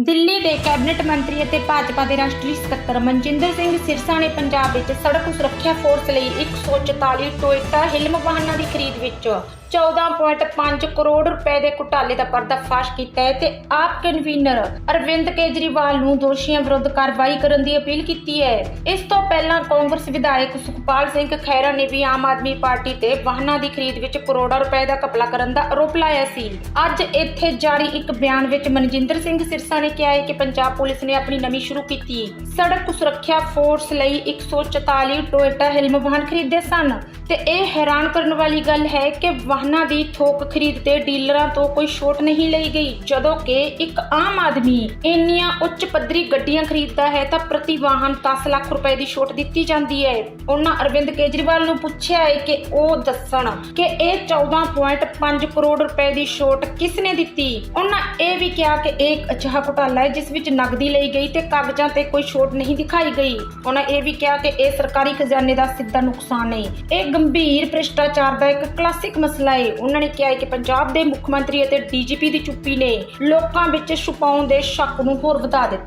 ਦਿੱਲੀ ਦੇ ਕੈਬਨਿਟ ਮੰਤਰੀ ਅਤੇ ਭਾਜਪਾ ਦੇ ਰਾਸ਼ਟਰੀ ਸਕੱਤਰ ਮਨਜਿੰਦਰ ਸਿੰਘ ਸਿਰਸਾ ਨੇ ਪੰਜਾਬ ਵਿੱਚ ਸੜਕ ਸੁਰੱਖਿਆ ਫੋਰਸ ਲਈ 144 ਟੋਇਟਾ ਹਿਲਮ ਵਾਹਨਾਂ ਦੀ ਖਰੀਦ ਵਿੱਚ 14.5 ਕਰੋੜ ਰੁਪਏ ਦੇ ਘੁਟਾਲੇ ਦਾ ਪਰਦਾਫਾਸ਼ ਕੀਤਾ ਹੈ ਤੇ ਆਪ ਕਨਵੀਨਰ ਅਰਵਿੰਦ ਕੇਜਰੀਵਾਲ ਨੂੰ ਦੋਸ਼ੀਆਂ ਵਿਰੁੱਧ ਕਾਰਵਾਈ ਕਰਨ ਦੀ ਅਪੀਲ ਕੀਤੀ ਹੈ। ਇਸ ਤੋਂ ਪਹਿਲਾਂ ਕਾਂਗਰਸ ਵਿਧਾਇਕ ਸੁਖਪਾਲ ਸਿੰਘ ਖਹਿਰਾ ਨੇ ਵੀ ਆਮ ਆਦਮੀ ਪਾਰਟੀ ਤੇ ਵਾਹਨਾਂ ਦੀ ਖਰੀਦ ਵਿੱਚ ਕਰੋੜਾਂ ਰੁਪਏ ਦਾ ਘਪਲਾ ਕਰਨ ਦਾ ਆਰੋਪ ਲਾਇਆ ਸੀ। ਅੱਜ ਇੱਥੇ ਜਾਰੀ ਇੱਕ ਬਿਆਨ ਵਿੱਚ ਮਨਜਿੰਦਰ ਸਿੰਘ ਸਿਰਸਾ ਨੇ ਕਿਹਾ ਹੈ ਕਿ ਪੰਜਾਬ ਪੁਲਿਸ ਨੇ ਆਪਣੀ ਨਵੀਂ ਸ਼ੁਰੂ ਕੀਤੀ ਸੜਕ ਸੁਰੱਖਿਆ ਫੋਰਸ ਲਈ 144 ਟੋਇਟਾ ਹਿਲਮ ਵਾਹਨ ਖਰੀਦੇ ਸਨ ਤੇ ਇਹ ਹੈਰਾਨ ਕਰਨ ਵਾਲੀ ਗੱਲ ਹੈ ਕਿ ਵਾਹਨਾਂ ਦੀ ਥੋਕ ਖਰੀਦ ਤੇ ਡੀਲਰਾਂ ਤੋਂ ਕੋਈ ਛੋਟ ਨਹੀਂ ਲਈ ਗਈ। ਜਦੋਂ ਕਿ ਇੱਕ ਆਮ ਆਦਮੀ ਇੰਨੀਆਂ ਉੱਚ ਪੱਧਰੀ ਗੱਡੀਆਂ ਖਰੀਦਦਾ ਹੈ ਤਾਂ ਪ੍ਰਤੀ ਵਾਹਨ 10 ਲੱਖ ਰੁਪਏ ਦੀ ਛੋਟ ਦਿੱਤੀ ਜਾਂਦੀ ਹੈ। ਉਹਨਾਂ ਅਰਵਿੰਦ ਕੇਜਰੀਵਾਲ ਨੂੰ ਪੁੱਛਿਆ ਹੈ ਕਿ ਉਹ ਦੱਸਣ ਕਿ ਇਹ 14.5 ਕਰੋੜ ਰੁਪਏ ਦੀ ਛੋਟ ਕਿਸ ਨੇ ਦਿੱਤੀ? ਉਹਨਾਂ ਇਹ ਵੀ ਕਿਹਾ ਕਿ ਇਹ ਅਜਿਹਾ ਘੁਟਾਲਾ ਹੈ, ਜਿਸ ਵਿੱਚ ਨਕਦੀ ਲਈ ਗਈ ਤੇ ਕਾਗਜ਼ਾਂ ਤੇ ਕੋਈ ਛੋਟ ਨਹੀਂ ਦਿਖਾਈ ਗਈ। ਉਹਨਾਂ ਇਹ ਵੀ ਕਿਹਾ ਕਿ ਇਹ ਸਰਕਾਰੀ ਖਜ਼ਾਨੇ ਦਾ ਸਿੱਧਾ ਨੁਕਸਾਨ ਹੈ ਇਹ ਗੰਭੀਰ ਭ੍ਰਿਸ਼ਟਾਚਾਰ ਦਾ ਇੱਕ ਕਲਾਸਿਕ ਮਸਲਾ ਹੈ। ਉਹਨਾਂ ਨੇ ਕਿਹਾ ਕਿ ਪੰਜਾਬ ਦੇ ਮੁੱਖ ਮੰਤਰੀ ਅਤੇ ਡੀਜੀਪੀ ਦੀ ਚੁੱਪੀ ਨੇ ਲੋਕਾਂ ਵਿੱਚ ਛੁਪਾਉਣ ਦੇ ਸ਼ੱਕ ਨੂੰ ਹੋਰ ਵਧਾ ਦਿੱਤਾ।